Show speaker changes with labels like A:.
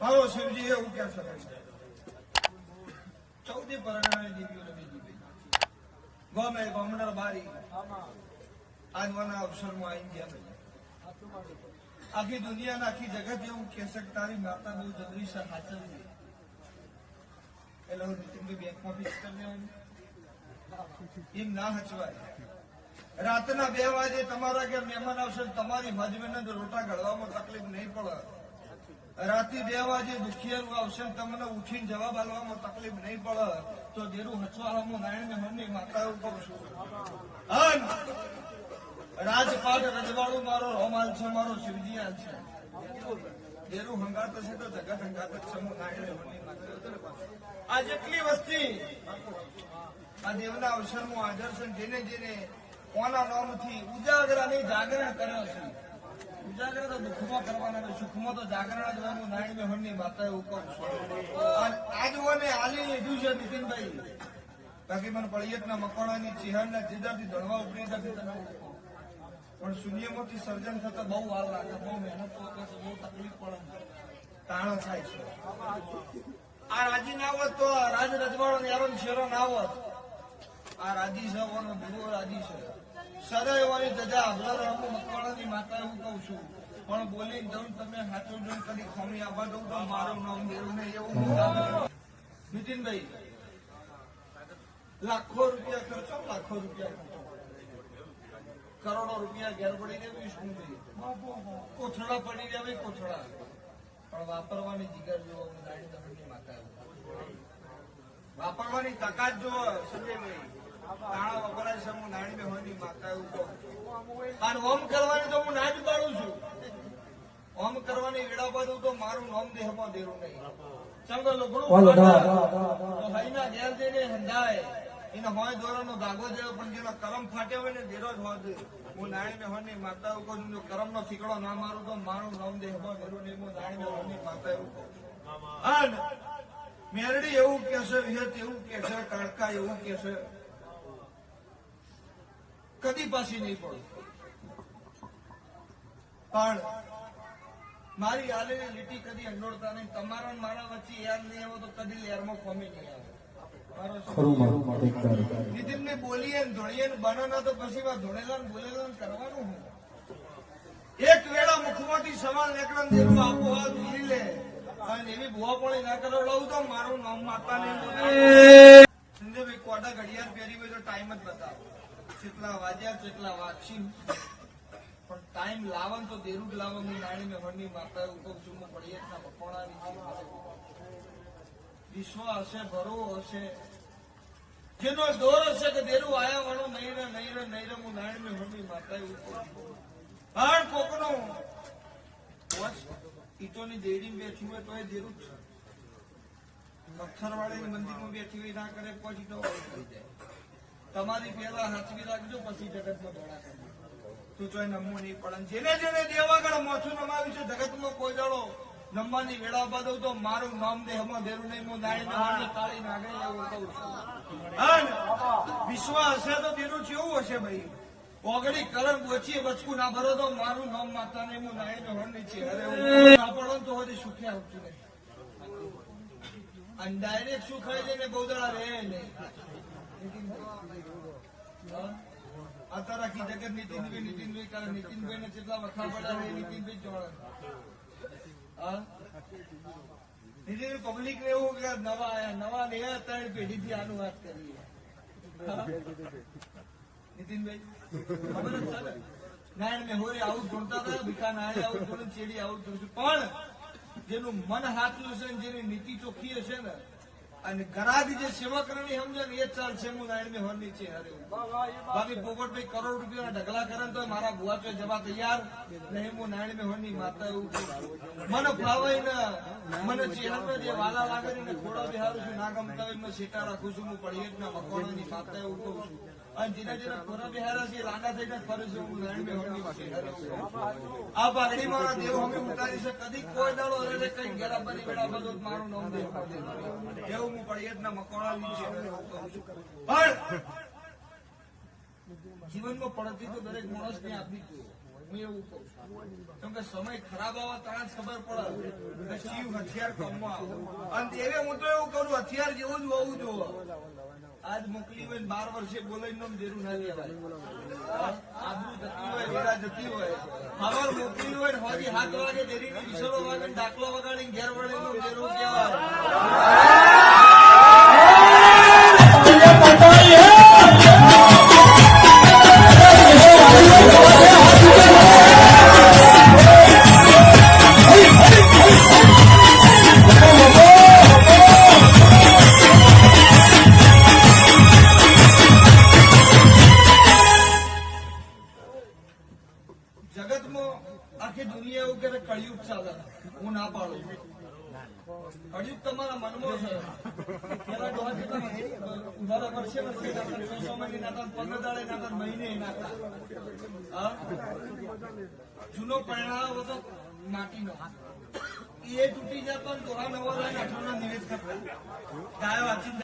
A: મારો શિવજી, એવું કે છે? ચૌદી પરગણાની દીવીઓ બીજી દીધી ગમે બમણર બારી. આજવાના અવસરમાં આવી ગયા ભાઈ. આખી દુનિયા આખી જગત એવું કહેશે કે તારી માતા બહુ જબરી છે હાચવજે એટલે હું નીતિનભાઈ બેંકમાં ફિક્સ કરી દેવાનું. એમ ના હચવાય. રાતના બે વાગે તમારા ઘેર મહેમાન આવશે તમારી મજબીને રોટા ઘડવામાં તકલીફ નહીં પડે. રાતે બે વાગે દુખિયાનું આવશે તમને ઉઠીને જવાબ આલવામાં તકલીફ નહીં પડે. તો દેરું હચવાળામાં નારાયણ મનની માતા કહું છું. રાજપાટ રજવાડું મારો, રોમાલ છે મારો, શિવજી હાલ છે. દેરું હંગાત છે તો જગત હંગાત છે, હું નારાયણ મનની માતા આ જેટલી વસ્તી આ દેવના અવસરમાં હાજર છે ને જેને જેને કોના નામથી ઉજાગરાની જાગરણ કર્યો છે. ઉજાગર દુઃખમાં કરવાના ને સુખમાં તો જાગરણ જ હોય નારાયણ મેહણની માતા એવું કહું છું અને લીધું છે નીતિનભાઈ. બાકી મને પળિયતના મકવાણાની ચિહાડના જીદાથી દળવા ઉપરી તમે પણ શૂન્યમાંથી સર્જન થતા બહુ વાર લાગે, બહુ મહેનત વગર બહુ તકલીફ પડે તાણ થાય છે. આ રાજી ના હોત તો રાજ રજવાડો એરો શેરો ના હોત. આ રાજી છે ગુરુ રાજી છે. સદૈવાની ધજા અભલર રમુ મકવાણાની માતા એવું કહું છું. પણ બોલી જઉં તમે સાચું જોઈને કદી ખોમી આવવા દઉં તો મારું નામ દેવું નહીં એવું. નીતિનભાઈ લાખો રૂપિયા ખર્ચો લાખો રૂપિયા કરોડો રૂપિયા ઘેર પડી જાય શું કોથળા પડી જાય કોથળા. પણ વાપરવાની જીગર જો ગાડી દમણની માતા વાપરવાની તાકાત જો સંજયભાઈ. તાણા વપરાય છે હું નાની બેહોની માતા એવું કહું અને ઓમ કરવાની તો ઓમ કરવાની વેળા બાદ તો મારું નામ દેહમાં દેરું નહીં. ચંગો લુગડું. તો હઈના ઘેર જઈને હંધાય. એના હોય દોરાનો ધાગો જેવો પણ જેનો કરમ ફાટ્યો હોય ને દેરો જ હોય હું નાણી ને હોની માતા એવું કહું છું જો કરમ નો ઠીકડો ના મારું તો મારું નામ દેહમાં દેરું નહીં. હું નાણી ને હોની માતા એવું કહું મેરડી એવું કે વિહત એવું કે છે કાળકા એવું કે કદી પાછી નહીં પડે. પણ મારી હાલેલી લીટી કદી અંડોળતા નહીં. તમારો મારા વચ્ચે યાદ નહીં આવે તો કદી લેરમાં ફોમી નહીં આવે.
B: ખરું મારું
A: નીતિનને બોલીએ ને ધોળીએ ને બનાના તો પછી વા ધોળેલા ને બોલેલા ને કરવાનું હું? એક વેળા મુખમાંથી સવાલ નીકળે ને દેવું આપો હાલ ભૂલી લે. અને એવી ભૂવા પણ ના કરો લઉં તો મારું નામ માતા ને સંજયભાઈ કોટા ઘડિયાળ પહેરી હોય તો ટાઈમ જ બતાવો. કેટલા વાગ્યા કેટલા વાગશી? પણ ટાઈમ લાવન તો દેરું જ લાવો હું નાણી ને હણની માતા એવું કહું છું, હું પડિયતના વિશ્વ હશે ભરો હશે. જેનો દોર હશે કે દેરું આયા વાળો નહીં રે નહીં રે નહીં રે, હું નાણી ને હણની માતા એવું કહું. હર કોકનો. ઈટોની દેરી બેઠી હોય તો એ દેરું જ છે. પથ્થરવાળી મંદિરમાં બેઠી હોય ના કરે, પછી તો તમારી પેલા હાથવી રાખજો, પછી જગતમાં દોડા કરજો તું ચોય નમવું નહીં પડે જેને જેને દેવાગળ મોછું નમાવ્યું છે જગતમાં કોઈ દાડો નમવાની વેળા બાદ તો મારું નામ દેહમાં દેરું નહીં હું નાવાની તાળી નાગરી કહું છું. હશે તો તેનું કેવું હશે ભાઈ. ઓગળી કલમ ઓછી બચકું ના ભરો તો મારું નામ માતા ને હું નાઈ ને હણ નીચે અરે ના પડો તો હજી સુખે આવતું નહીં. અને ડાયરેક્ટ શું ખાઈ જઈને બહુ દાડા રહે નહીં. હા? આખી જગત નીતિનભાઈ નીતિનભાઈ કરે નીતિનભાઈ ને જેટલા વખા પડ્યા નીતિનભાઈ જોડે નીતિનભાઈ પબ્લિક ને એવું કે નવા આયા નવા આયા ત્રણ પેઢી થી આનું વાત કરીએ? નીતિનભાઈ, ખબર જ છે નારાયણ ને હોરી આવું જોડતા હતા ભીખા નારાયણ આવું જોડે ચેડી આવું જોડશું પણ, જેનું મન હાથું હશે ને જેની નીતિ ચોખ્ખી હશે ને અને ગરાગ જે સેવા કરવાની સમજે ને એ ચાલ છે હું નારાયણ ને હોરની છે હારે બાકી પોપટભાઈ કરોડ રૂપિયા ઢગલા કરે તો મારા ભુવા ચોય જવા તૈયાર. નહીં હું નારાયણની માતા એવું. મને ભાવાય ને મને ચેહરા જે વાલા લાગે ને ખોડા બિહારું છું ના ગમતા હોય મેં સેટા રાખું છું હું પડિયત ના મકવાણાની માતા એવું કહું છું. અને જેના જેના ખોરા બિહારા છે લાંડા થઈને ફરું છું હું નારાયણ ચેહરા એવું આ પાઘડી મારા દેવ અમે ઉતારી છે કદી કોઈ દાડો અરે કઈ ગેરા બની વેળા બધો મારું નામ દેવ એવું હું પડિયત ના મકવાણાની ચેહરા એવું કહું છું. પણ જીવનમાં પડતી તો દરેક માણસને આપી જોઈએ હું એવું કહું છું. કે સમય ખરાબ આવે ત્યાં જ ખબર પડે કે જીવ હથિયાર કમવા અને એવે હું તો એવું કરું હથિયાર જેવું જ હોવું જોઈએ આજ મોકલી હોય બાર વર્ષે બોલાઈ નો જરૂર ના લેવાય આબરૂ જતી હોય વેરા જતી હોય. ખબર મોકલી હોય ને હોજી હાથ વાગે દેરીની વિસરો વાગે ને ડાકલો વગાડીને ઘેર વળે નો જરૂર કહેવાય. જગતમાં આખી દુનિયા એવું કે કળિયુગ ચાલે હું ના પાડું. કળિયુગ તમારા મનમાં છે. પેલા ડોહા ઉધારા વર્ષે વર્ષે નાતા છ છ મહિને નાતા પંદર દાડે નાતા મહિને હા? જૂનો પરિણામ હતો માટીનો. એ તૂટી જાય પણ ડોહા નવા લઈને અઠવાડિયા નિવેદ કરતા. ગાય વાંચી